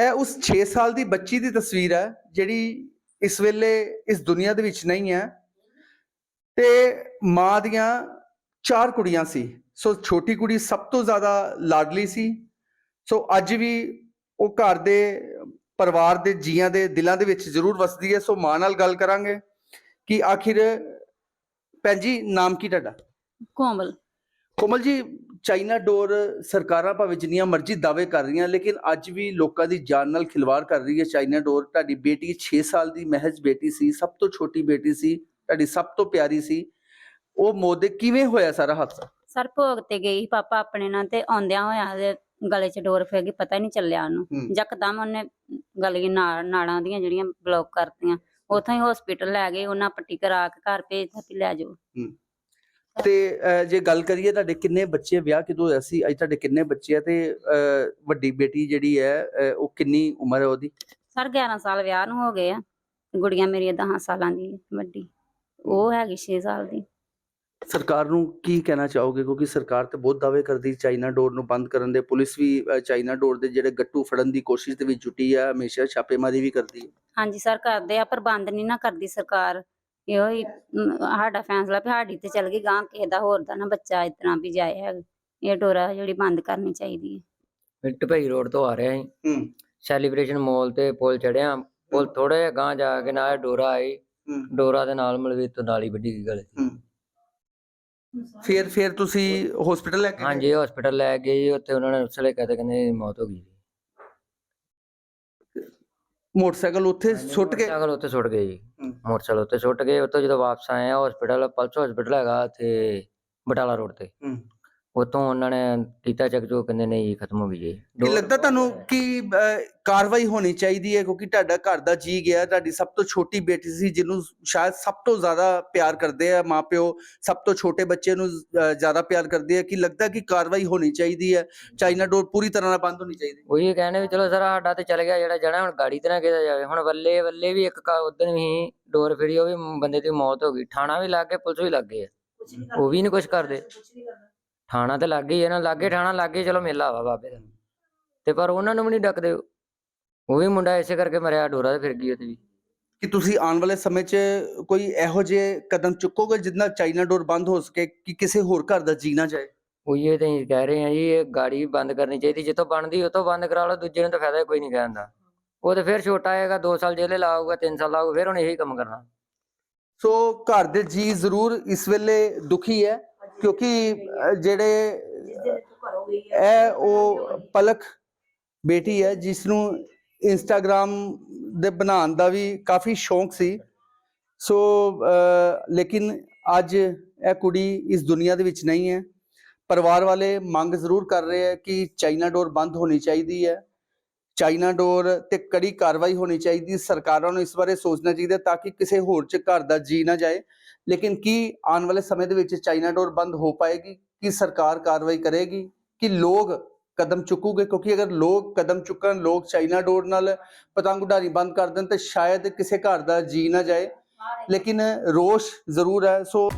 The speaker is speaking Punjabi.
ਇਹ ਉਸ 6 ਸਾਲ ਦੀ ਬੱਚੀ ਦੀ ਤਸਵੀਰ ਹੈ ਜਿਹੜੀ ਇਸ ਵੇਲੇ ਇਸ ਦੁਨੀਆ ਦੇ ਵਿੱਚ ਨਹੀਂ ਹੈ। ਤੇ ਮਾਂ ਦੀਆਂ ਚਾਰ ਕੁੜੀਆਂ ਸੀ। ਸੋ ਛੋਟੀ ਕੁੜੀ ਸਭ ਤੋਂ ਜ਼ਿਆਦਾ ਲਾਡਲੀ ਸੀ। ਸੋ ਅੱਜ ਵੀ ਉਹ ਘਰ ਦੇ ਪਰਿਵਾਰ ਦੇ ਜੀਆਂ ਦੇ ਦਿਲਾਂ ਦੇ ਵਿੱਚ ਜ਼ਰੂਰ ਵਸਦੀ ਹੈ। ਸੋ ਮਾਂ ਨਾਲ ਗੱਲ ਕਰਾਂਗੇ ਕਿ ਆਖਿਰ ਭੈਣ ਜੀ ਨਾਮ ਕੀ ਤੁਹਾਡਾ? ਕੋਮਲ। ਕੋਮਲ ਜੀ ਚਾਈਨਾ ਡੋਰ ਸਰਕਾਰਾਂ ਭਾਵੇਂ ਜਿੰਨੀਆਂ ਮਰਜ਼ੀ ਦਾਅਵੇ ਕਰ ਰਹੀਆਂ ਲੇਕਿਨ ਅੱਜ ਵੀ ਲੋਕਾਂ ਦੀ ਜਾਨ ਨਾਲ ਖਿਲਵਾੜ ਕਰ ਰਹੀ ਹੈ ਚਾਈਨਾ ਡੋਰ। ਤੁਹਾਡੀ ਬੇਟੀ 6 ਸਾਲ ਦੀ ਮਹਿਜ ਬੇਟੀ ਸੀ ਸਭ ਤੋਂ ਛੋਟੀ ਬੇਟੀ ਸੀ ਤੁਹਾਡੀ ਸਭ ਤੋਂ ਪਿਆਰੀ ਸੀ। ਉਹ ਮੌਤ ਦੇ ਕਿਵੇਂ ਹੋਇਆ ਸਾਰਾ ਹਾਦਸਾ? ਸਰ ਭੋਗ ਤੇ ਗਈ ਪਾਪਾ ਆਪਣੇ ਨਾਲ ਤੇ ਆਉਂਦਿਆਂ ਹੋਇਆ ਗਲੇ 'ਚ ਡੋਰ ਫੇਰ ਗਈ ਪਤਾ ਹੀ ਨਹੀਂ ਚੱਲਿਆ ਉਹਨੂੰ। ਹੂੰ। ਯਕਦਮ ਉਹਨੇ ਗਲੇ ਨਾੜਾਂ ਦੀਆਂ ਜਿਹੜੀਆਂ ਬਲੌਕ ਕਰਤੀਆਂ। ਉੱਥੋਂ ਹੀ ਹਸਪੀਟਲ ਲੈ ਗਏ ਉਹਨਾਂ ਪੱਟੀ ਕਰਾ ਕੇ ਘਰ ਭੇਜਤਾ ਵੀ ਲੈ ਜਾਓ। ਤੇ ਜੇ ਗੱਲ ਕਰੀਏ ਤੁਹਾਡੇ ਕਿੰਨੇ ਬੱਚੇ ਵਿਆਹ ਕਿਦੋਂ ਹੋਇਆ ਸੀ? ਅੱਜ ਤੁਹਾਡੇ ਕਿੰਨੇ ਬੱਚੇ ਆ ਤੇ ਵੱਡੀ ਬੇਟੀ ਜਿਹੜੀ ਹੈ ਉਹ ਕਿੰਨੀ ਉਮਰ ਹੈ ਉਹਦੀ? ਸਰ 11 ਸਾਲ ਵਿਆਹ ਨੂੰ ਹੋ ਗਏ ਆ। ਗੁੜੀਆਂ ਮੇਰੀ 10 ਸਾਲਾਂ ਦੀ ਵੱਡੀ। ਉਹ ਹੈਗੀ 6 ਸਾਲ ਦੀ। ਸਰਕਾਰ ਨੂੰ ਕੀ ਕਹਿਣਾ ਚਾਹੋਗੇ? ਕਿਉਂਕਿ ਸਰਕਾਰ ਤੇ ਬਹੁਤ ਦਾਅਵੇ ਕਰਦੀ ਚਾਈਨਾ ਡੋਰ ਨੂੰ ਬੰਦ ਕਰਨ ਦੇ। ਪੁਲਿਸ ਵੀ ਚਾਈਨਾ ਡੋਰ ਦੇ ਜਿਹੜੇ ਗੱਟੂ ਫੜਨ ਦੀ ਕੋਸ਼ਿਸ਼ ਦੇ ਵਿੱਚ ਜੁਟੀ ਹੈ ਹਮੇਸ਼ਾ ਛਾਪੇਮਾਰੀ ਵੀ ਕਰਦੀ ਹੈ। ਹਾਂਜੀ ਸਰ ਕਰਦੇ ਆ ਪਰ ਬੰਦ ਨਹੀਂ ਨਾ ਕਰਦੀ ਸਰਕਾਰ। ਇਹੋ ਹੀ ਸਾਡਾ ਫੈਸਲਾ ਵੀ ਸਾਡੀ ਤੇ ਚੱਲ ਗਈ ਗਾਂ ਕਿਸੇ ਦਾ ਹੋਰ ਦਾ ਨਾ ਬੱਚਾ ਇਸ ਤਰ੍ਹਾਂ ਵੀ ਜਾਏ ਹੈਗਾ। ਇਹ ਡੋਰਾ ਜਿਹੜੀ ਬੰਦ ਕਰਨੀ ਚਾਹੀਦੀ ਹੈ। ਮਿੱਟ ਭਾਈ ਰੋਡ ਤੋਂ ਆ ਰਿਹਾ ਸੀ ਹੂੰ। ਸੈਲੀਬ੍ਰੇਸ਼ਨ ਮਾਲ ਤੇ ਪੁਲ ਚੜਿਆ। ਪੁਲ ਥੋੜਾ ਜਿਹਾ ਗਾਂ ਜਾ ਕੇ ਨਾਲ ਡੋਰਾ ਆਈ ਹੂੰ। ਡੋਰਾ ਦੇ ਨਾਲ ਮਲਵੀ ਤੋਂ ਨਾਲੀ ਵੱਡੀ ਗਈ ਗਲੇ। ਹੂੰ। ਫਿਰ ਫਿਰ ਤੁਸੀਂ ਹਸਪੀਟਲ ਲੈ ਕੇ ਗਏ? ਹਾਂਜੀ ਹਸਪੀਟਲ ਲੈ ਗਏ ਜੀ ਉੱਥੇ ਉਹਨਾਂ ਨੇ ਉਸਲੇ ਕਹਤੇ ਕਹਿੰਦੇ ਇਹਦੀ ਮੌਤ ਹੋ ਗਈ ਜੀ ਮੋਟਰਸਾਈਕਲ ਉੱਥੇ ਸੁੱਟ ਕੇ ਮੋਟਰਸਾਈਕਲ ਉੱਥੇ ਸੁੱਟ ਗਏ ਜੀ। ਹੂੰ। ਮੋਟਰਸਾਈਕਲ ਉੱਤੇ ਸੁੱਟ ਗਏ ਉੱਥੋਂ ਜਦੋਂ ਵਾਪਸ ਆਏ ਆ ਹਸਪੀਟਲ ਪਲਸ ਹਸਪੀਟਲ ਹੈਗਾ ਤੇ ਬਟਾਲਾ ਰੋਡ ਤੇ। ਹੂੰ। ਉੱਥੋਂ ਉਹਨਾਂ ਨੇ ਕੀਤਾ ਚੱਕ ਜੋ ਕਹਿੰਦੇ ਨਹੀਂ ਜੀ ਖਤਮ ਹੋ ਗਈ ਜੀ। ਕੀ ਲੱਗਦਾ ਤੁਹਾਨੂੰ ਕਿ ਅਹ, ਕਾਰਵਾਈ ਹੋਣੀ ਚਾਹੀਦੀ ਹੈ ਕਿਉਂਕਿ ਤੁਹਾਡਾ ਘਰ ਦਾ ਜੀ ਗਿਆ ਤੁਹਾਡੀ ਸਭ ਤੋਂ ਛੋਟੀ ਬੇਟੀ ਸੀ ਜਿਹਨੂੰ ਸ਼ਾਇਦ ਸਭ ਤੋਂ ਜ਼ਿਆਦਾ ਪਿਆਰ ਕਰਦੇ ਆ ਮਾਪਿਓ ਸਭ ਤੋਂ ਛੋਟੇ ਬੱਚੇ ਨੂੰ ਅਹ, ਜ਼ਿਆਦਾ ਪਿਆਰ ਕਰਦੇ ਆ। ਕਿ ਲੱਗਦਾ ਕਿ ਕਾਰਵਾਈ ਹੋਣੀ ਚਾਹੀਦੀ ਹੈ? ਚਾਈਨਾ ਡੋਰ ਪੂਰੀ ਤਰ੍ਹਾਂ ਨਾਲ ਬੰਦ ਹੋਣੀ ਚਾਹੀਦੀ? ਉਹੀ ਕਹਿੰਦੇ ਵੀ ਚਲੋ ਸਰ ਸਾਡਾ ਤੇ ਚੱਲ ਗਿਆ ਜਿਹੜਾ ਜਣਾ ਹੁਣ ਗਾੜੀ ਤੇ ਨਾ ਕਿਹਦਾ ਜਾਵੇ। ਹੁਣ ਵੱਲੇ ਵੱਲੇ ਵੀ ਇੱਕ ਉਦੋਂ ਵੀ ਡੋਰ ਫਿਰੀ ਉਹ ਵੀ ਬੰਦੇ ਦੀ ਮੌਤ ਹੋ ਗਈ। ਥਾਣਾ ਵੀ ਲੱਗ ਗਿਆ ਪੁਲਿਸ ਵੀ ਲੱਗ ਗਈ ਹੈ। ਉਹ ਵੀ ਨਹੀਂ ਕੁਝ ਕਰਦੇ। ਥਾਣਾ ਤੇ ਲੱਗ ਗਈ ਹੈ ਨਾ ਲਾਗੇ ਥਾਣਾ ਲੱਗੇ ਚਲੋ ਮੇਲਾ ਵਾ ਬਾਬੇ ਦਾ। ਤੇ ਪਰ ਉਹਨਾਂ ਨੂੰ ਵੀ ਨਹੀਂ ਡੱਕਦੇ। ਉਹ ਵੀ ਮੁੰਡਾ ਇਸੇ ਕਰਕੇ ਮਰਿਆ ਡੋਰਾ ਤੇ ਫਿਰ ਗਈ ਵੀ। ਕਿ ਤੁਸੀਂ ਆਉਣ ਵਾਲੇ ਸਮੇਂ 'ਚ ਕੋਈ ਇਹੋ ਜਿਹੇ ਕਦਮ ਚੁੱਕੋਗੇ ਜਿਸ ਨਾਲ ਚਾਈਨਾ ਡੋਰ ਬੰਦ ਹੋ ਸਕੇ ਕਿ ਕਿਸੇ ਹੋਰ ਘਰ ਦਾ ਜੀ ਨਾ ਜਾਏ? ਉਹੀ ਇਹ ਤਾਂ ਕਹਿ ਰਹੇ ਹਾਂ ਜੀ ਇਹ ਗਾੜੀ ਬੰਦ ਕਰਨੀ ਚਾਹੀਦੀ ਜਿੱਥੋਂ ਬਣਦੀ ਉਤੋਂ ਬੰਦ ਕਰਾ ਲਓ ਦੂਜੇ ਨੂੰ ਤਾਂ ਫਾਇਦਾ ਹੀ ਕੋਈ ਨਹੀਂ ਕਹਿਣ ਦਾ। ਉਹ ਤੇ ਫਿਰ ਛੋਟਾ ਆਏਗਾ 2 ਸਾਲ ਜੇਲੇ ਲਾਊਗਾ 3 ਸਾਲ ਲਾਊਗਾ ਫਿਰ ਉਹਨੇ ਇਹੀ ਕੰਮ ਕਰਨਾ। ਸੋ ਘਰ ਦੇ ਜੀ ਜ਼ਰੂਰ ਇਸ ਵੇਲੇ ਦੁਖੀ ਹੈ। ਕਿਉਂਕਿ ਜਿਹੜੇ ਇਹ ਉਹ ਪਲਕ ਬੇਟੀ ਹੈ ਜਿਸ ਨੂੰ ਇੰਸਟਾਗ੍ਰam ਦੇ ਬਣਾਉਣ ਦਾ ਵੀ ਕਾਫੀ ਸ਼ੌਂਕ ਸੀ। ਸੋ ਲੇਕਿਨ ਅੱਜ ਇਹ ਕੁੜੀ ਇਸ ਦੁਨੀਆ ਦੇ ਵਿੱਚ ਨਹੀਂ ਹੈ। ਪਰਿਵਾਰ ਵਾਲੇ ਮੰਗ ਜ਼ਰੂਰ ਕਰ ਰਹੇ ਹੈ ਕਿ ਚਾਈਨਾ ਡੋਰ ਬੰਦ ਹੋਣੀ ਚਾਹੀਦੀ ਹੈ। ਚਾਈਨਾ ਡੋਰ ਤੇ ਕੜੀ ਕਾਰਵਾਈ ਹੋਣੀ ਚਾਹੀਦੀ। ਸਰਕਾਰਾਂ ਨੂੰ ਇਸ ਬਾਰੇ ਸੋਚਣਾ ਚਾਹੀਦਾ ਤਾਂ ਕਿ ਕਿਸੇ ਹੋਰ ਚ ਘਰ ਦਾ ਜੀ ਨਾ ਜਾਏ। ਲੇਕਿਨ ਕੀ ਆਉਣ ਵਾਲੇ ਸਮੇਂ ਦੇ ਵਿੱਚ ਚਾਈਨਾ ਡੋਰ ਬੰਦ ਹੋ ਪਾਏਗੀ? ਕੀ ਸਰਕਾਰ ਕਾਰਵਾਈ ਕਰੇਗੀ? ਕਿ ਲੋਕ ਕਦਮ ਚੁੱਕੂਗੇ? ਕਿਉਂਕਿ ਅਗਰ ਲੋਕ ਕਦਮ ਚੁੱਕਣ, ਲੋਕ ਚਾਈਨਾ ਡੋਰ ਨਾਲ ਪਤੰਗ ਉਡਾਰੀ ਬੰਦ ਕਰ ਦੇਣ, ਤਾਂ ਸ਼ਾਇਦ ਕਿਸੇ ਘਰ ਦਾ ਜੀ ਨਾ ਜਾਏ। ਲੇਕਿਨ ਰੋਸ਼ ਜ਼ਰੂਰ ਹੈ। ਸੋ